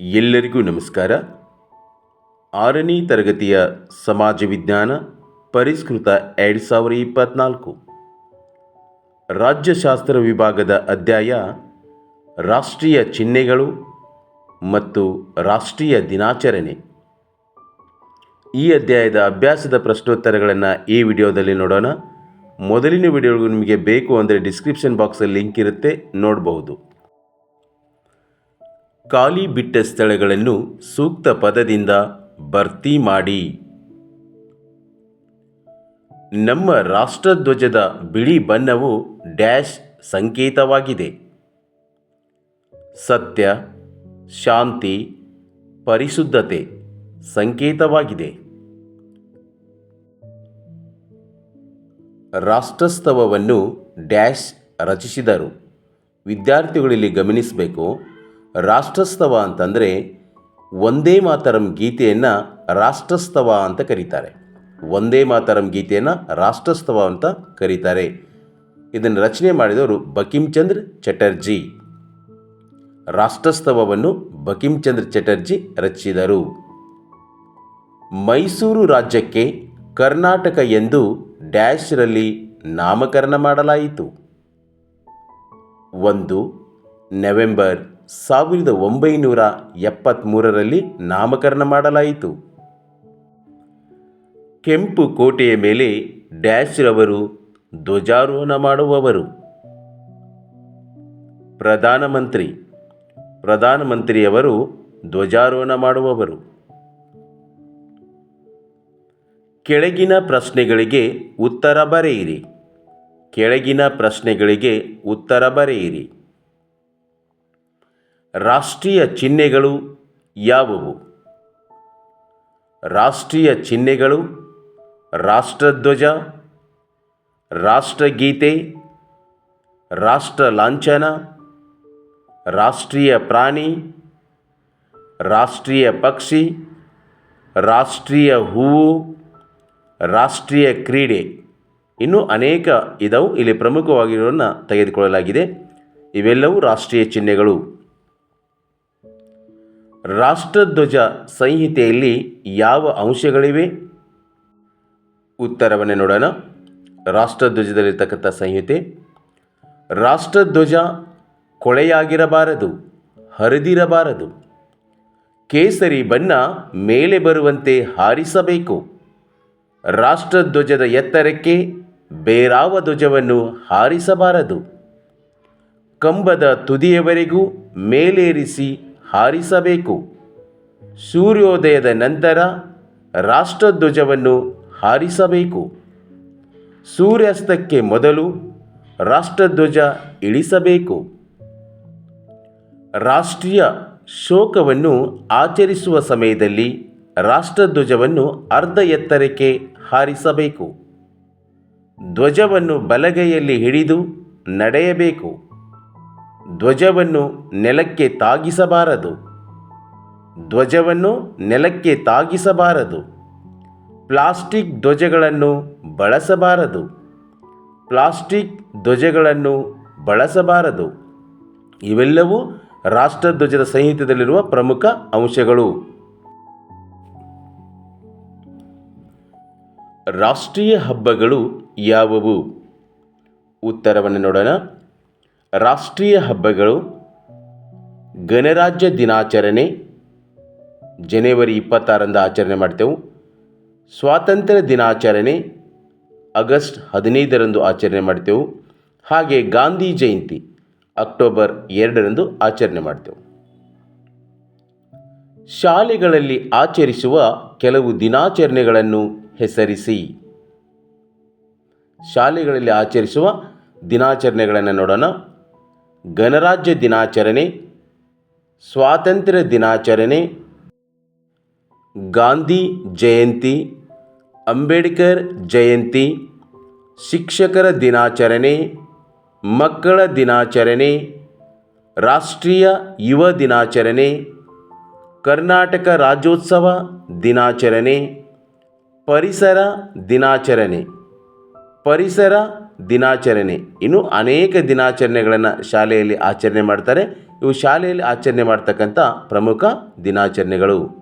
ಎಲ್ಲರಿಗೂ ನಮಸ್ಕಾರ. ಆರನೇ ತರಗತಿಯ ಸಮಾಜ ವಿಜ್ಞಾನ ಪರಿಷ್ಕೃತ ಎರಡು ಸಾವಿರ ಇಪ್ಪತ್ನಾಲ್ಕು. ರಾಜ್ಯಶಾಸ್ತ್ರ ವಿಭಾಗದ ಅಧ್ಯಾಯ ರಾಷ್ಟ್ರೀಯ ಚಿಹ್ನೆಗಳು ಮತ್ತು ರಾಷ್ಟ್ರೀಯ ದಿನಾಚರಣೆ. ಈ ಅಧ್ಯಾಯದ ಅಭ್ಯಾಸದ ಪ್ರಶ್ನೋತ್ತರಗಳನ್ನು ಈ ವಿಡಿಯೋದಲ್ಲಿ ನೋಡೋಣ. ಮೊದಲಿನ ವಿಡಿಯೋಗಳು ನಿಮಗೆ ಬೇಕು ಅಂದರೆ ಡಿಸ್ಕ್ರಿಪ್ಷನ್ ಬಾಕ್ಸಲ್ಲಿ ಲಿಂಕ್ ಇರುತ್ತೆ ನೋಡಬಹುದು ಖಾಲಿ ಬಿಟ್ಟ ಸ್ಥಳಗಳನ್ನು ಸೂಕ್ತ ಪದದಿಂದ ಭರ್ತಿ ಮಾಡಿ. ನಮ್ಮ ರಾಷ್ಟ್ರಧ್ವಜದ ಬಿಳಿ ಬಣ್ಣವು ಡ್ಯಾಶ್ ಸಂಕೇತವಾಗಿದೆ. ಸತ್ಯ, ಶಾಂತಿ, ಪರಿಶುದ್ಧತೆ ಸಂಕೇತವಾಗಿದೆ. ರಾಷ್ಟ್ರಸ್ತವವನ್ನು ಡ್ಯಾಶ್ ರಚಿಸಿದರು. ವಿದ್ಯಾರ್ಥಿಗಳಲ್ಲಿ ಗಮನಿಸಬೇಕು ರಾಷ್ಟ್ರಸ್ತವ ಅಂತಂದರೆ ಒಂದೇ ಮಾತರಂ ಗೀತೆಯನ್ನು ರಾಷ್ಟ್ರಸ್ತವ ಅಂತ ಕರೀತಾರೆ. ಒಂದೇ ಮಾತರಂ ಗೀತೆಯನ್ನು ರಾಷ್ಟ್ರಸ್ತವ ಅಂತ ಕರೀತಾರೆ. ಇದನ್ನು ರಚನೆ ಮಾಡಿದವರು ಬಕಿಂಚಂದ್ರ ಚಟರ್ಜಿ. ರಾಷ್ಟ್ರಸ್ತವವನ್ನು ಬಕಿಂಚಂದ್ರ ಚಟರ್ಜಿ ರಚಿಸಿದರು. ಮೈಸೂರು ರಾಜ್ಯಕ್ಕೆ ಕರ್ನಾಟಕ ಎಂದು ಡ್ಯಾಶ್ರಲ್ಲಿ ನಾಮಕರಣ ಮಾಡಲಾಯಿತು. ಒಂದು ನವೆಂಬರ್ ಸಾವಿರದ ಒಂಬೈನೂರ ಎಪ್ಪತ್ತ್ಮೂರರಲ್ಲಿ ನಾಮಕರಣ ಮಾಡಲಾಯಿತು. ಕೆಂಪು ಕೋಟೆಯ ಮೇಲೆ ಡ್ಯಾಶ್ರವರು ಧ್ವಜಾರೋಹಣ ಮಾಡುವವರು. ಪ್ರಧಾನಮಂತ್ರಿ, ಪ್ರಧಾನಮಂತ್ರಿಯವರು ಧ್ವಜಾರೋಹಣ ಮಾಡುವವರು. ಕೆಳಗಿನ ಪ್ರಶ್ನೆಗಳಿಗೆ ಉತ್ತರ ಬರೆಯಿರಿ. ಕೆಳಗಿನ ಪ್ರಶ್ನೆಗಳಿಗೆ ಉತ್ತರ ಬರೆಯಿರಿ. ರಾಷ್ಟ್ರೀಯ ಚಿಹ್ನೆಗಳು ಯಾವುವು? ರಾಷ್ಟ್ರೀಯ ಚಿಹ್ನೆಗಳು ರಾಷ್ಟ್ರಧ್ವಜ, ರಾಷ್ಟ್ರಗೀತೆ ರಾಷ್ಟ್ರ ಲಾಂಛನ ರಾಷ್ಟ್ರೀಯ ಪ್ರಾಣಿ, ರಾಷ್ಟ್ರೀಯ ಪಕ್ಷಿ, ರಾಷ್ಟ್ರೀಯ ಹೂವು, ರಾಷ್ಟ್ರೀಯ ಕ್ರೀಡೆ. ಇನ್ನೂ ಅನೇಕ ಇದವು. ಇಲ್ಲಿ ಪ್ರಮುಖವಾಗಿರೋದನ್ನು ತೆಗೆದುಕೊಳ್ಳಲಾಗಿದೆ. ಇವೆಲ್ಲವೂ ರಾಷ್ಟ್ರೀಯ ಚಿಹ್ನೆಗಳು. ರಾಷ್ಟ್ರಧ್ವಜ ಸಂಹಿತೆಯಲ್ಲಿ ಯಾವ ಅಂಶಗಳಿವೆ? ಉತ್ತರವನ್ನು ನೋಡೋಣ. ರಾಷ್ಟ್ರಧ್ವಜದಲ್ಲಿರ್ತಕ್ಕಂಥ ಸಂಹಿತೆ. ರಾಷ್ಟ್ರಧ್ವಜ ಕೊಳೆಯಾಗಿರಬಾರದು, ಹರಿದಿರಬಾರದು. ಕೇಸರಿ ಬಣ್ಣ ಮೇಲೆ ಬರುವಂತೆ ಹಾರಿಸಬೇಕು. ರಾಷ್ಟ್ರಧ್ವಜದ ಎತ್ತರಕ್ಕೆ ಬೇರಾವ ಧ್ವಜವನ್ನು ಹಾರಿಸಬಾರದು. ಕಂಬದ ತುದಿಯವರೆಗೂ ಮೇಲೇರಿಸಿ ಹಾರಿಸಬೇಕು. ಸೂರ್ಯೋದಯದ ನಂತರ ರಾಷ್ಟ್ರಧ್ವಜವನ್ನು ಹಾರಿಸಬೇಕು. ಸೂರ್ಯಾಸ್ತಕ್ಕೆ ಮೊದಲು ರಾಷ್ಟ್ರಧ್ವಜ ಇಳಿಸಬೇಕು. ರಾಷ್ಟ್ರೀಯ ಶೋಕವನ್ನು ಆಚರಿಸುವ ಸಮಯದಲ್ಲಿ ರಾಷ್ಟ್ರಧ್ವಜವನ್ನು ಅರ್ಧ ಎತ್ತರಕ್ಕೆ ಹಾರಿಸಬೇಕು. ಧ್ವಜವನ್ನು ಬಲಗೈಯಲ್ಲಿ ಹಿಡಿದು ನಡೆಯಬೇಕು. ಧ್ವಜವನ್ನು ನೆಲಕ್ಕೆ ತಾಗಿಸಬಾರದು. ಧ್ವಜವನ್ನು ನೆಲಕ್ಕೆ ತಾಗಿಸಬಾರದು. ಪ್ಲಾಸ್ಟಿಕ್ ಧ್ವಜಗಳನ್ನು ಬಳಸಬಾರದು. ಪ್ಲಾಸ್ಟಿಕ್ ಧ್ವಜಗಳನ್ನು ಬಳಸಬಾರದು. ಇವೆಲ್ಲವೂ ರಾಷ್ಟ್ರಧ್ವಜದ ಸಂಹಿತೆಯಲ್ಲಿರುವ ಪ್ರಮುಖ ಅಂಶಗಳು. ರಾಷ್ಟ್ರೀಯ ಹಬ್ಬಗಳು ಯಾವುವು? ಉತ್ತರವನ್ನು ನೋಡೋಣ. ರಾಷ್ಟ್ರೀಯ ಹಬ್ಬಗಳು, ಗಣರಾಜ್ಯ ದಿನಾಚರಣೆ, ಜನವರಿ ಇಪ್ಪತ್ತಾರರಂದು ಆಚರಣೆ ಮಾಡ್ತೇವೆ. ಸ್ವಾತಂತ್ರ್ಯ ದಿನಾಚರಣೆ, ಆಗಸ್ಟ್ ಹದಿನೈದರಂದು ಆಚರಣೆ ಮಾಡ್ತೇವೆ. ಹಾಗೆ ಗಾಂಧಿ ಜಯಂತಿ, ಅಕ್ಟೋಬರ್ ಎರಡರಂದು ಆಚರಣೆ ಮಾಡ್ತೇವೆ. ಶಾಲೆಗಳಲ್ಲಿ ಆಚರಿಸುವ ಕೆಲವು ದಿನಾಚರಣೆಗಳನ್ನು ಹೆಸರಿಸಿ. ಶಾಲೆಗಳಲ್ಲಿ ಆಚರಿಸುವ ದಿನಾಚರಣೆಗಳನ್ನು ನೋಡೋಣ. ಗಣರಾಜ್ಯ ದಿನಾಚರಣೆ, ಸ್ವಾತಂತ್ರ್ಯ ದಿನಾಚರಣೆ, ಗಾಂಧಿ ಜಯಂತಿ, ಅಂಬೇಡ್ಕರ್ ಜಯಂತಿ, ಶಿಕ್ಷಕರ ದಿನಾಚರಣೆ, ಮಕ್ಕಳ ದಿನಾಚರಣೆ, ರಾಷ್ಟ್ರೀಯ ಯುವ ದಿನಾಚರಣೆ, ಕರ್ನಾಟಕ ರಾಜ್ಯೋತ್ಸವ ದಿನಾಚರಣೆ, ಪರಿಸರ ದಿನಾಚರಣೆ. ಪರಿಸರ ದಿನಾಚರಣೆ. ಇನ್ನು ಅನೇಕ ದಿನಾಚರಣೆಗಳನ್ನು ಶಾಲೆಯಲ್ಲಿ ಆಚರಣೆ ಮಾಡ್ತಾರೆ. ಇವು ಶಾಲೆಯಲ್ಲಿ ಆಚರಣೆ ಮಾಡ್ತಕ್ಕಂಥ ಪ್ರಮುಖ ದಿನಾಚರಣೆಗಳು.